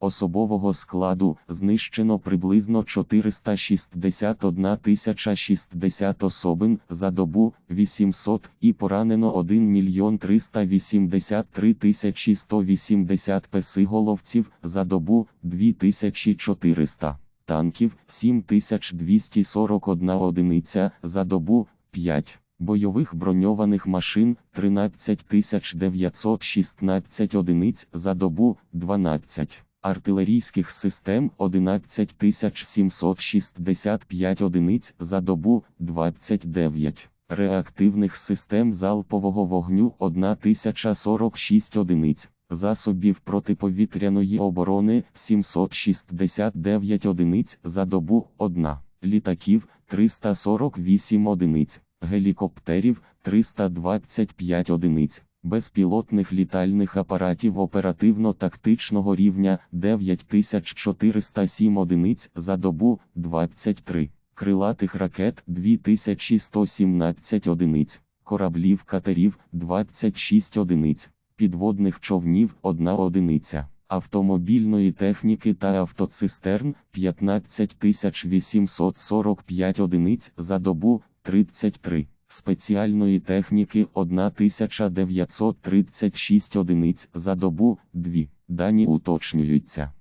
Особового складу знищено приблизно 461 тисяча 60 особин за добу 800 і поранено 1 мільйон 383 тисячі 180 песиголовців за добу 2400 танків 7241 одиниця за добу 5 бойових броньованих машин 13916 одиниць за добу 12 артилерійських систем 11765 одиниць за добу 29, реактивних систем залпового вогню 1046 одиниць, засобів протиповітряної оборони 769 одиниць за добу 1, літаків 348 одиниць, гелікоптерів 325 одиниць безпілотних літальних апаратів оперативно-тактичного рівня 9407 одиниць за добу 23, крилатих ракет 2117 одиниць, кораблів катерів 26 одиниць, підводних човнів 1 одиниця. Автомобільної техніки та автоцистерн 15845 одиниць за добу 33 спеціальної техніки 1936 одиниць за добу 2. Дані уточнюються.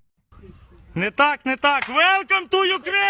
Не так, не так. Welcome to Ukraine!